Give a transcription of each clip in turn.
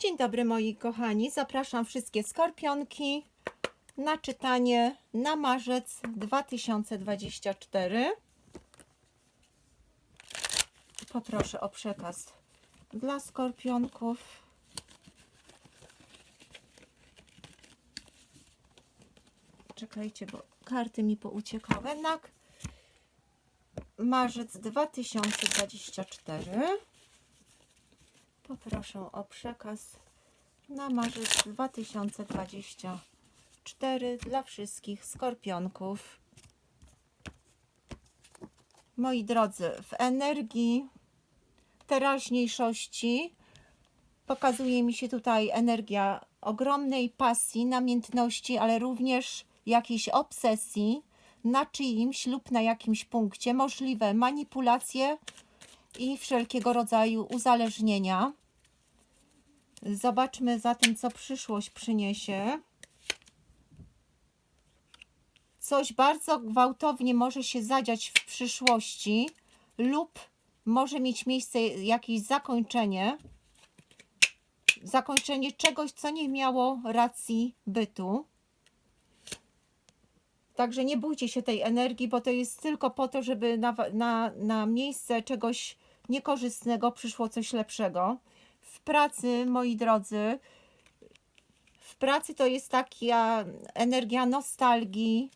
Dzień dobry moi kochani, zapraszam wszystkie skorpionki na czytanie na marzec 2024. Poproszę o przekaz dla skorpionków. Czekajcie, bo karty mi pouciekały. Na marzec 2024. Poproszę o przekaz na marzec 2024 dla wszystkich skorpionków. Moi drodzy, w energii teraźniejszości pokazuje mi się tutaj energia ogromnej pasji, namiętności, ale również jakiejś obsesji na czyimś lub na jakimś punkcie, możliwe manipulacje i wszelkiego rodzaju uzależnienia. Zobaczmy zatem, co przyszłość przyniesie. Coś bardzo gwałtownie może się zadziać w przyszłości, lub może mieć miejsce jakieś zakończenie. Zakończenie czegoś, co nie miało racji bytu. Także nie bójcie się tej energii, bo to jest tylko po to, żeby na, na, na miejsce czegoś niekorzystnego przyszło coś lepszego. W pracy, moi drodzy, w pracy to jest taka energia nostalgii,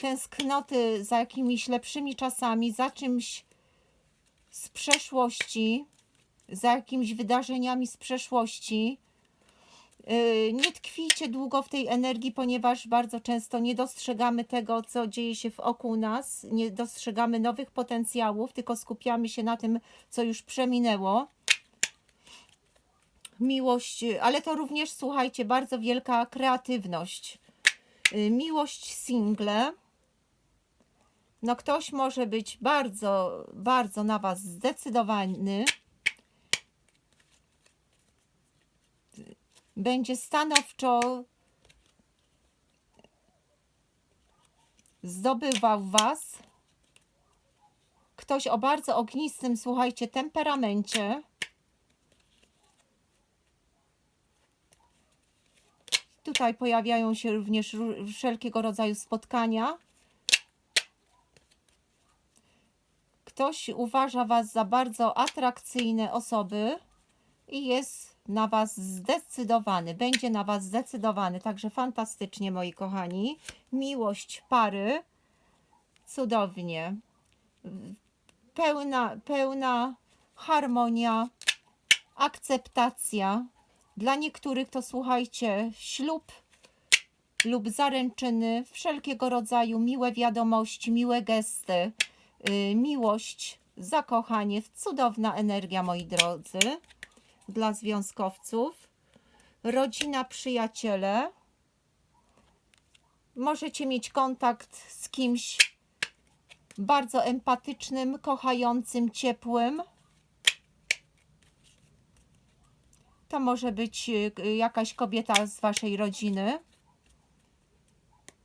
tęsknoty za jakimiś lepszymi czasami, za czymś z przeszłości, za jakimiś wydarzeniami z przeszłości. Yy, Nie tkwijcie długo w tej energii, ponieważ bardzo często nie dostrzegamy tego, co dzieje się wokół nas, nie dostrzegamy nowych potencjałów, tylko skupiamy się na tym, co już przeminęło. Miłość, ale to również, słuchajcie, bardzo wielka kreatywność. Yy, Miłość single. No, ktoś może być bardzo, bardzo na Was zdecydowany. Będzie stanowczo zdobywał Was. Ktoś o bardzo ognistym, słuchajcie, temperamencie. Tutaj pojawiają się również ró- wszelkiego rodzaju spotkania. Ktoś uważa Was za bardzo atrakcyjne osoby i jest na Was zdecydowany, będzie na Was zdecydowany. Także fantastycznie, moi kochani. Miłość pary, cudownie. Pełna, pełna harmonia, akceptacja. Dla niektórych to słuchajcie, ślub lub zaręczyny, wszelkiego rodzaju miłe wiadomości, miłe gesty, yy, miłość, zakochanie, cudowna energia, moi drodzy dla związkowców. Rodzina, przyjaciele. Możecie mieć kontakt z kimś bardzo empatycznym, kochającym, ciepłym. To może być y, jakaś kobieta z waszej rodziny.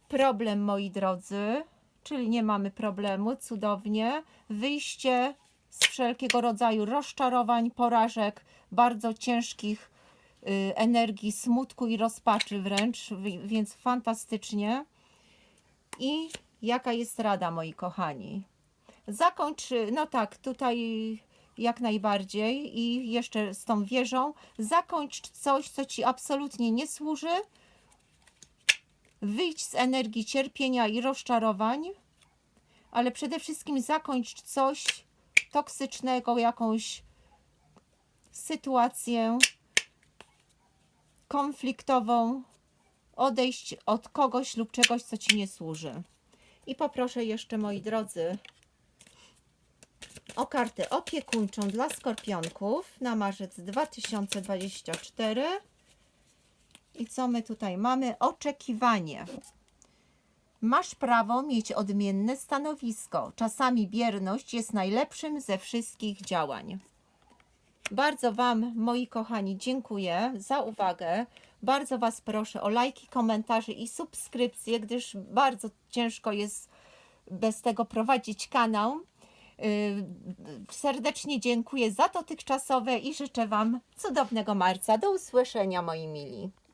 Problem, moi drodzy, czyli nie mamy problemu, cudownie. Wyjście z wszelkiego rodzaju rozczarowań, porażek, bardzo ciężkich y, energii, smutku i rozpaczy wręcz, wi- więc fantastycznie. I jaka jest rada, moi kochani? Zakończ, no tak, tutaj jak najbardziej i jeszcze z tą wieżą, zakończ coś, co ci absolutnie nie służy. Wyjdź z energii cierpienia i rozczarowań, ale przede wszystkim zakończ coś toksycznego, jakąś sytuację konfliktową, odejść od kogoś lub czegoś, co ci nie służy. I poproszę jeszcze, moi drodzy, o kartę opiekuńczą dla skorpionków na marzec 2024. I co my tutaj mamy? Oczekiwanie. Masz prawo mieć odmienne stanowisko. Czasami bierność jest najlepszym ze wszystkich działań. Bardzo Wam, moi kochani, dziękuję za uwagę. Bardzo Was proszę o lajki, komentarze i subskrypcje, gdyż bardzo ciężko jest bez tego prowadzić kanał. Y, Serdecznie dziękuję za dotychczasowe i życzę Wam cudownego marca. Do usłyszenia, moi mili.